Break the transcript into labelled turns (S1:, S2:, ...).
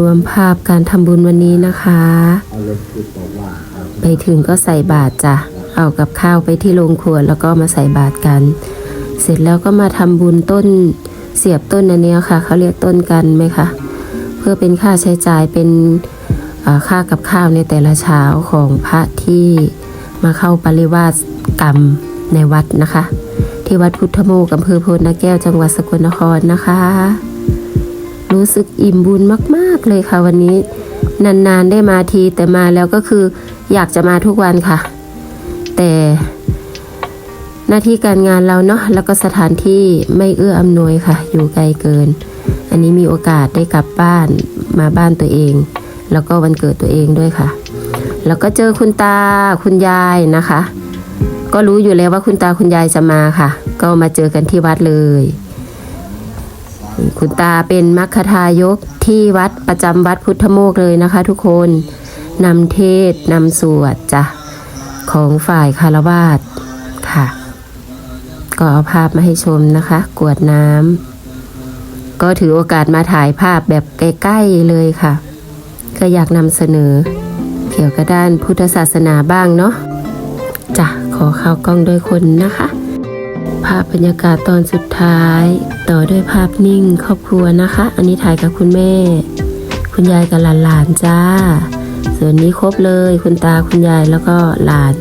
S1: รวมภาพการทำบุญวันนี้นะคะ ไปถึงก็ใส่บาตรจ้ะ เอากับข้าวไปที่โรงครัวแล้วก็มาใส่บาตรกัน เสร็จแล้วก็มาทำบุญต้นเสียบต้นอันเนี้ยค่ะ เขาเรียกต้นกันไหมคะ เพื่อเป็นค่าใช้จ่ายเป็นค่ากับข้าวในแต่ละเช้าของพระที่มาเข้าปริวาสกรรมในวัดนะคะ ที่วัดพุทธโมกอำเภอโพนนาแก้วจังหวัดสกลนครนะคะ รู้สึกอิ่มบุญมาก ๆ เลยค่ะวันนี้ นาน ๆ ได้มาทีแต่มาแล้วก็คืออยากจะมาทุกวันค่ะ แต่หน้าที่การงานเราเนาะแล้วก็สถานที่ไม่เอื้ออำนวยค่ะ อยู่ไกลเกิน อันนี้มีโอกาสได้กลับบ้านมาบ้านตัวเอง แล้วก็วันเกิดตัวเองด้วยค่ะ แล้วก็เจอคุณตาคุณยายนะคะ ก็รู้อยู่แล้วว่าคุณตาคุณยายจะมาค่ะ ก็มาเจอกันที่วัดเลย คุณตาเป็นมัคคทายกที่วัดประจำวัดพุทธโมกเลยนะคะ ทุกคนนำเทศนำสวดจ้ะของฝ่ายคารวาสค่ะ ก็เอาภาพมาให้ชมนะคะ กวดน้ำก็ถือโอกาสมาถ่ายภาพแบบใกล้ๆเลยค่ะ ก็อยากนำเสนอ เกี่ยวกับด้านพุทธศาสนาบ้างเนาะจ้ะขอเข้ากล้องด้วยคนนะคะ ภาพบรรยากาศตอนสุดท้าย ต่อด้วยภาพนิ่งครอบครัวนะคะ อันนี้ถ่ายกับคุณแม่ คุณยายกับหลานๆจ้า ส่วนนี้ครบเลยคุณตาคุณยายแล้วก็หลาน